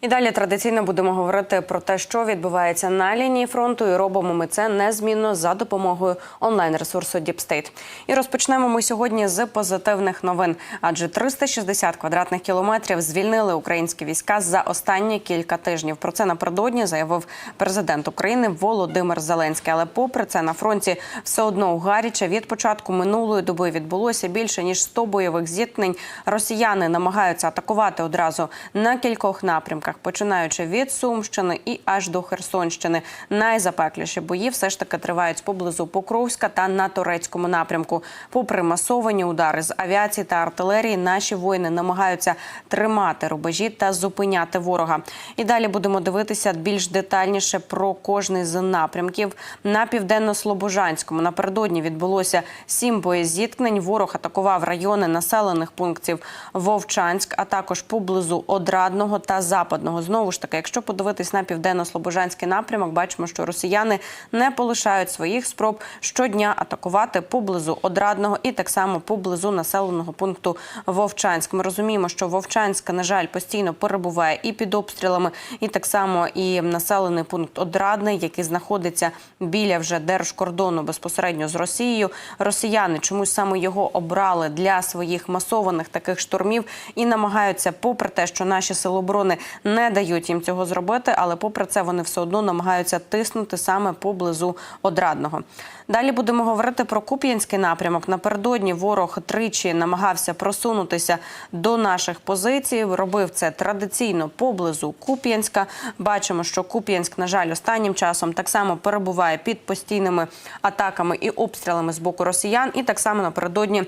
І далі традиційно будемо говорити про те, що відбувається на лінії фронту, і робимо ми це незмінно за допомогою онлайн-ресурсу Діпстейт. І розпочнемо ми сьогодні з позитивних новин. Адже 360 квадратних кілометрів звільнили українські війська за останні кілька тижнів. Про це напередодні заявив президент України Володимир Зеленський. Але попри це на фронті все одно у гаряче від початку минулої доби відбулося більше ніж 100 бойових зіткнень. Росіяни намагаються атакувати одразу на кількох напрямках, починаючи від Сумщини і аж до Херсонщини. Найзапекліші бої все ж таки тривають поблизу Покровська та на турецькому напрямку. Попри масовані удари з авіації та артилерії, наші воїни намагаються тримати рубежі та зупиняти ворога. І далі будемо дивитися більш детальніше про кожний з напрямків. На південно-слобожанському напередодні відбулося сім боєзіткнень. Ворог атакував райони населених пунктів Вовчанськ, а також поблизу Одрадного та Западного. Знову ж таки, якщо подивитись на південно-слобожанський напрямок, бачимо, що росіяни не полишають своїх спроб щодня атакувати поблизу Одрадного і так само поблизу населеного пункту Вовчанськ. Ми розуміємо, що Вовчанськ, на жаль, постійно перебуває і під обстрілами, і так само і населений пункт Одрадний, який знаходиться біля вже держкордону безпосередньо з Росією. Росіяни чомусь саме його обрали для своїх масованих таких штурмів і намагаються, попри те, що наші сили оборони не дають їм цього зробити, але попри це вони все одно намагаються тиснути саме поблизу Одрадного. Далі будемо говорити про Куп'янський напрямок. Напередодні ворог тричі намагався просунутися до наших позицій. Робив це традиційно поблизу Куп'янська. Бачимо, що Куп'янськ, на жаль, останнім часом так само перебуває під постійними атаками і обстрілами з боку росіян. І так само напередодні.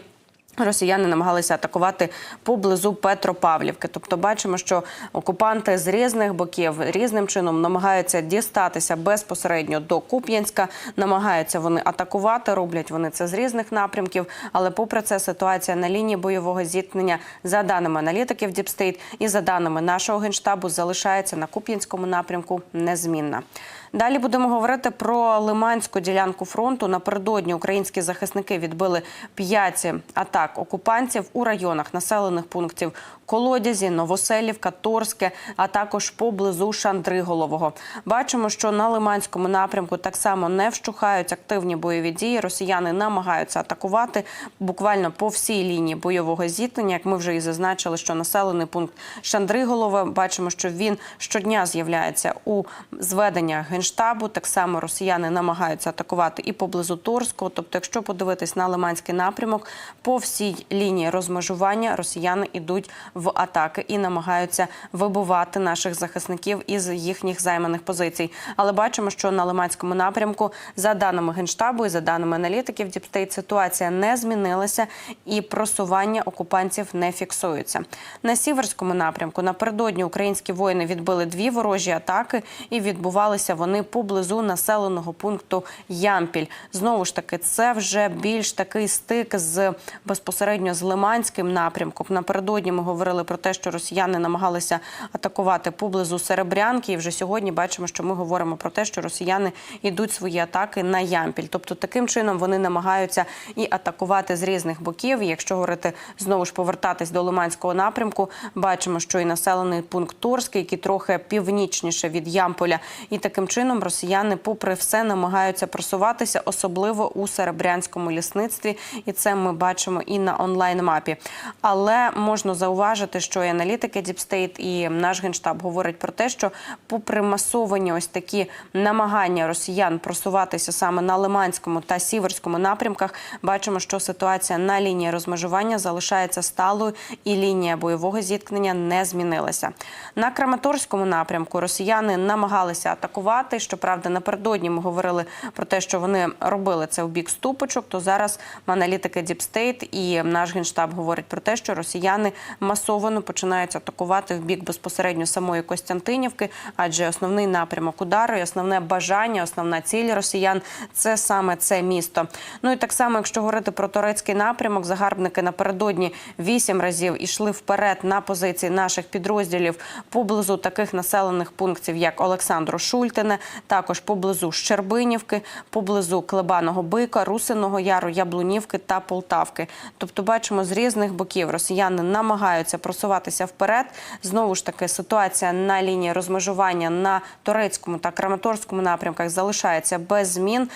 Росіяни намагалися атакувати поблизу Петропавлівки. Тобто, бачимо, що окупанти з різних боків різним чином намагаються дістатися безпосередньо до Куп'янська. Намагаються вони атакувати. Роблять вони це з різних напрямків. Але, попри це, ситуація на лінії бойового зіткнення, за даними аналітиків Діпстейт і за даними нашого генштабу, залишається на Куп'янському напрямку незмінна. Далі будемо говорити про лиманську ділянку фронту. Напередодні українські захисники відбили п'ять атак окупантів у районах населених пунктів Колодязі, Новоселівка, Торське, а також поблизу Шандриголового. Бачимо, що на лиманському напрямку так само не вщухають активні бойові дії. Росіяни намагаються атакувати буквально по всій лінії бойового зіткнення. Як ми вже і зазначили, що населений пункт Шандриголове, бачимо, що він щодня з'являється у зведеннях генштабу. Так само росіяни намагаються атакувати і поблизу Торського. Тобто, якщо подивитись на Лиманський напрямок, по всій лінії розмежування росіяни йдуть в атаки і намагаються вибивати наших захисників із їхніх займаних позицій. Але бачимо, що на Лиманському напрямку, за даними генштабу і за даними аналітиків, Діпстейт ситуація не змінилася і просування окупантів не фіксується. На сіверському напрямку напередодні українські воїни відбили дві ворожі атаки і відбувалися вони поблизу населеного пункту Ямпіль. Знову ж таки, це вже більш такий стик з безпосередньо з Лиманським напрямком. Напередодні ми говорили про те, що росіяни намагалися атакувати поблизу Серебрянки. І вже сьогодні бачимо, що ми говоримо про те, що росіяни йдуть свої атаки на Ямпіль. Тобто таким чином вони намагаються і атакувати з різних боків. Якщо говорити знову ж повертатись до Лиманського напрямку, бачимо, що і населений пункт Торський, який трохи північніше від Ямполя, і таким чином росіяни, попри все, намагаються просуватися, особливо у Серебрянському лісництві. І це ми бачимо і на онлайн мапі. Але можна зауважити, що і аналітики Діпстейт і наш генштаб говорять про те, що, попри масовані ось такі намагання росіян просуватися саме на Лиманському та Сіверському напрямках, бачимо, що ситуація на лінії розмежування залишається сталою, і лінія бойового зіткнення не змінилася. На Краматорському напрямку росіяни намагалися атакувати. Щоправда, напередодні ми говорили про те, що вони робили це у бік ступочок. То зараз аналітики Діпстейт і наш генштаб говорять про те, що росіяни масово починають атакувати в бік безпосередньо самої Костянтинівки, адже основний напрямок удару, і основне бажання, основна ціль росіян це саме це місто. Ну і так само, якщо говорити про турецький напрямок, загарбники напередодні вісім разів ішли вперед на позиції наших підрозділів поблизу таких населених пунктів, як Олександру Шультине, Також поблизу Щербинівки, поблизу Клебаного Бика, Русиного Яру, Яблунівки та Полтавки. Тобто, бачимо з різних боків росіяни намагаються просуватися вперед. Знову ж таки, ситуація на лінії розмежування на турецькому та краматорському напрямках залишається без змін.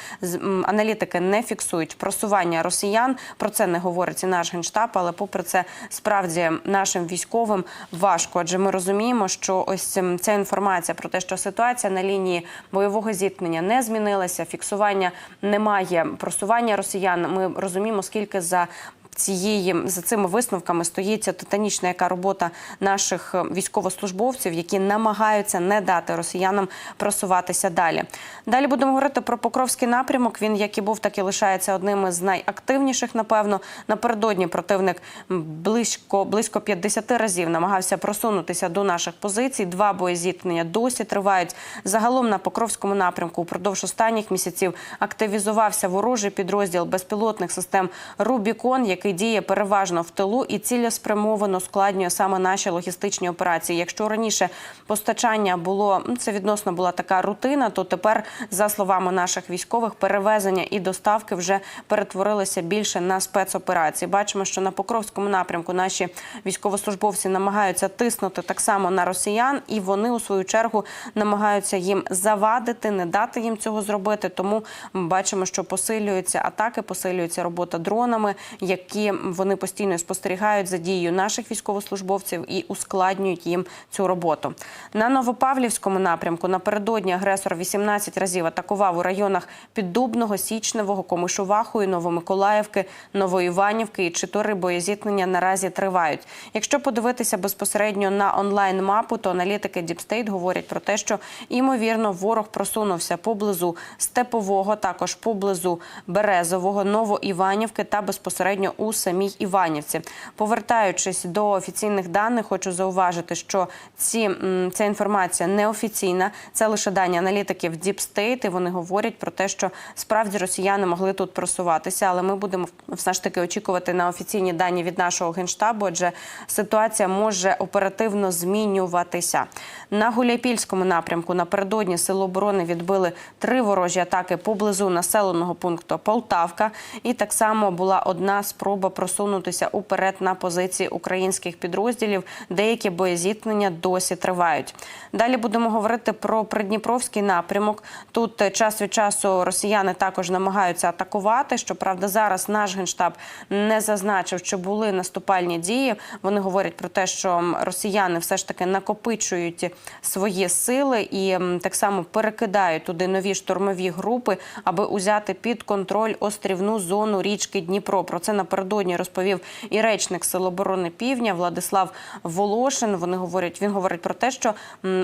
Аналітики не фіксують просування росіян. Про це не говорить і наш генштаб, але попри це справді нашим військовим важко. Адже ми розуміємо, що ось ця інформація про те, що ситуація на лінії бойового зіткнення не змінилася, фіксування немає, просування росіян. Ми розуміємо, скільки за цієї за цими висновками стоїться титанічна яка робота наших е, військовослужбовців, які намагаються не дати росіянам просуватися далі. Далі будемо говорити про Покровський напрямок. Він як і був, так і лишається одним із найактивніших. Напевно, напередодні противник близько близько 50 разів намагався просунутися до наших позицій. Два боєзіткнення досі тривають. Загалом на Покровському напрямку упродовж останніх місяців активізувався ворожий підрозділ безпілотних систем Рубікон, який діє переважно в тилу і цілеспрямовано складнює саме наші логістичні операції. Якщо раніше постачання було ну, це відносно була така рутина, то тепер, за словами наших військових, перевезення і доставки вже перетворилися більше на спецоперації. Бачимо, що на Покровському напрямку наші військовослужбовці намагаються тиснути так само на росіян, і вони у свою чергу намагаються їм завадити, не дати їм цього зробити. Тому ми бачимо, що посилюються атаки, посилюється робота дронами, які вони постійно спостерігають за дією наших військовослужбовців і ускладнюють їм цю роботу. На Новопавлівському напрямку напередодні агресор 18 разів атакував у районах Піддубного, Січневого, Комишуваху, Новомиколаївки, Новоіванівки і чотири боєзіткнення наразі тривають. Якщо подивитися безпосередньо на онлайн мапу, то аналітики State говорять про те, що ймовірно ворог просунувся поблизу Степового, також поблизу Березового, Новоіванівки та безпосередньо у самій Іванівці. Повертаючись до офіційних даних, хочу зауважити, що ці ця інформація неофіційна. Це лише дані аналітиків Deep State, і Вони говорять про те, що справді росіяни могли тут просуватися, але ми будемо все ж таки очікувати на офіційні дані від нашого генштабу, адже ситуація може оперативно змінюватися. На Гуляйпільському напрямку напередодні сили оборони відбили три ворожі атаки поблизу населеного пункту Полтавка. І так само була одна спроба просунутися уперед на позиції українських підрозділів. Деякі боєзіткнення досі тривають. Далі будемо говорити про Придніпровський напрямок. Тут час від часу росіяни також намагаються атакувати. Щоправда, зараз наш генштаб не зазначив, що були наступальні дії. Вони говорять про те, що росіяни все ж таки накопичують свої сили і так само перекидають туди нові штурмові групи, аби узяти під контроль острівну зону річки Дніпро. Про це напередодні розповів і речник Сил Півдня Владислав Волошин. Вони говорять, він говорить про те, що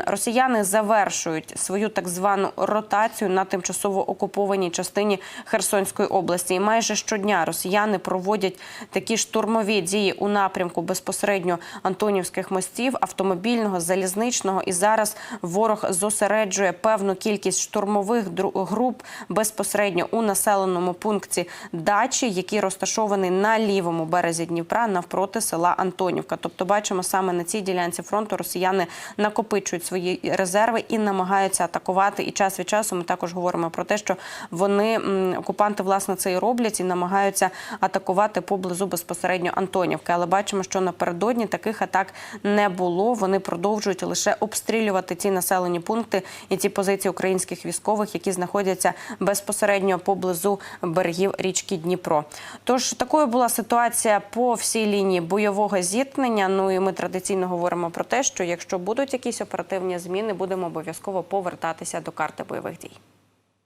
росіяни завершують свою так звану ротацію на тимчасово окупованій частині Херсонської області. І майже щодня росіяни проводять такі штурмові дії у напрямку безпосередньо Антонівських мостів, автомобільного, залізничного. І зараз ворог зосереджує певну кількість штурмових груп безпосередньо у населеному пункті дачі, який розташований на лівому березі Дніпра навпроти села Антонівка. Тобто, бачимо саме на цій ділянці фронту росіяни накопичують свої резерви і намагаються атакувати. І час від часу ми також говоримо про те, що вони окупанти власне це і роблять і намагаються атакувати поблизу безпосередньо Антонівки. Але бачимо, що напередодні таких атак не було. Вони продовжують лише обстрілювати ці населені пункти і ці позиції українських військових, які знаходяться безпосередньо поблизу берегів річки Дніпро. Тож такою була ситуація по всій лінії бойового зіткнення. Ну і ми традиційно говоримо про те, що якщо будуть якісь оперативні зміни, будемо обов'язково повертатися до карти бойових дій.